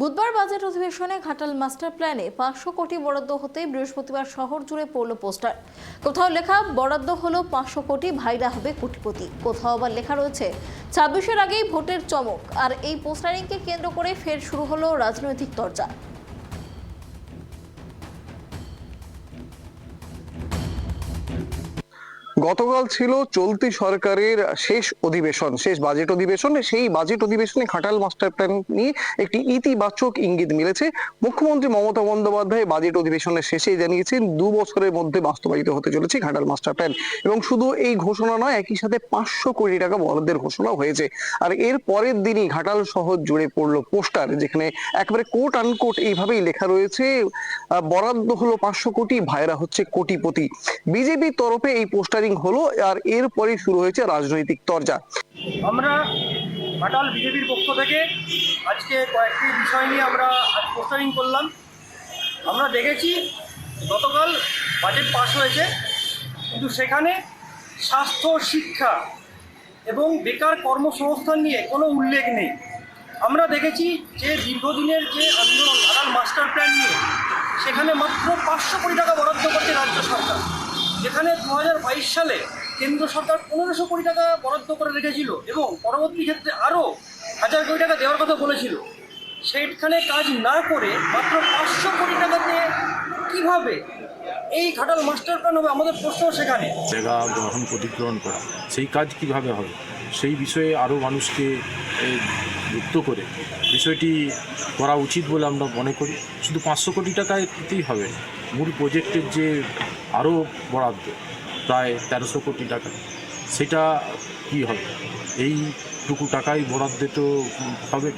বুধবার বাজেট অধিবেশনে ঘাটাল মাস্টার প্ল্যানে পাঁচশো কোটি বরাদ্দ হতে বৃহস্পতিবার শহর জুড়ে পড়ল পোস্টার। কোথাও লেখা, বরাদ্দ হলো পাঁচশো কোটি, ভাইরা হবে কোটিপতি। কোথাও আবার লেখা রয়েছে, ছাব্বিশের আগেই ভোটের চমক। আর এই পোস্টারিংকে কেন্দ্র করে ফের শুরু হলো রাজনৈতিক চর্চা গতকাল ছিল চলতি সরকারের শেষ অধিবেশন, শেষ বাজেট অধিবেশন। সেই বাজেট অধিবেশনে ঘাটাল মাস্টার প্ল্যান নিয়ে একটি ইতিবাচক ইঙ্গিত মিলেছে। মুখ্যমন্ত্রী মমতা বন্দ্যোপাধ্যায় বাজেট অধিবেশনের শেষে জানিয়েছেন, দু বছরের মধ্যে বাস্তবায়িত হতে চলেছে ঘাটাল মাস্টার প্ল্যান এবং শুধু এই ঘোষণা নয়, একই সাথে পাঁচশো কোটি টাকা বরাদ্দের ঘোষণা হয়েছে। আর এর পরের দিনই ঘাটাল শহর জুড়ে পড়ল পোস্টার, যেখানে একেবারে কোট আনকোট এইভাবেই লেখা রয়েছে বরাদ্দ হলো পাঁচশো কোটি, ভাইরা হচ্ছে কোটিপতি। বিজেপির তরফে এই পোস্টারিং হলো আর এরপরে শুরু হয়েছে রাজনৈতিক তরজা। আমরা ঘাটাল বিজেপির পক্ষ থেকে আজকে কয়েকটি বিষয় নিয়ে আমরা আজ পোস্টারিং করলাম। আমরা দেখেছি গতকাল বাজেট পাস হয়েছে, কিন্তু সেখানে স্বাস্থ্য, শিক্ষা এবং বেকার কর্মসংস্থান নিয়ে কোনো উল্লেখ নেই। আমরা দেখেছি যে দীর্ঘদিনের যে আন্দোলন, ঘাটাল মাস্টার প্ল্যান নিয়ে, সেখানে মাত্র পাঁচশো কোটি টাকা বরাদ্দ যেখানে দু হাজার বাইশ সালে কেন্দ্র সরকার পনেরোশো কোটি টাকা বরাদ্দ করে রেখেছিল এবং পরবর্তী ক্ষেত্রে আরও হাজার কোটি টাকা দেওয়ার কথা বলেছিল। সেইখানে কাজ না করে মাত্র পাঁচশো কোটি টাকাতে কীভাবে এই ঘাটাল মাস্টার প্ল্যান হবে? আমাদের প্রশ্ন সেখানে। জায়গা গ্রহণ অধিগ্রহণ করা, সেই কাজ কীভাবে হবে? সেই বিষয়ে আরও মানুষকে যুক্ত করে বিষয়টি করা উচিত বলে আমরা মনে করি। শুধু পাঁচশো কোটি টাকায় হবে মূল প্রজেক্টের যে আরও বরাদ্দ প্রায় তেরোশো কোটি টাকা। সেটা কি হবে? এইটুকু টাকাই বরাদ্দে তো হবে।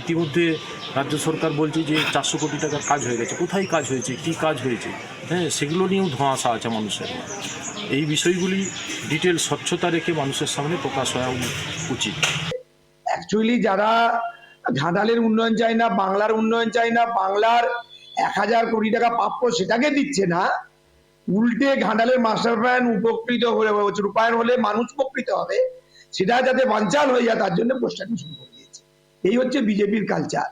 ইতিমধ্যে রাজ্য সরকার বলছে যে চারশো কোটি টাকার কাজ হয়ে গেছে। কোথায় কাজ হয়েছে? কী কাজ হয়েছে? হ্যাঁ সেগুলো নিয়েও ধোঁয়াশা আছে মানুষের। এই বিষয়গুলি ডিটেল স্বচ্ছতা রেখে মানুষের সামনে প্রকাশ হওয়া উচিত। অ্যাকচুয়ালি যারা ঘাটালের উন্নয়ন চায় না, বাংলার উন্নয়ন চায় না, বাংলার এক হাজার কোটি টাকা প্রাপ্য সেটাকে দিচ্ছে না উল্টে ঘাঁটালে মাস্টার প্ল্যান উপকৃত হলে রূপায়ণ হলে মানুষ উপকৃত হবে, সেটা যাতে বাঞ্চাল হয়ে যায়, তার জন্য পোস্টার শুরু করে দিয়েছে। এই হচ্ছে বিজেপির কালচার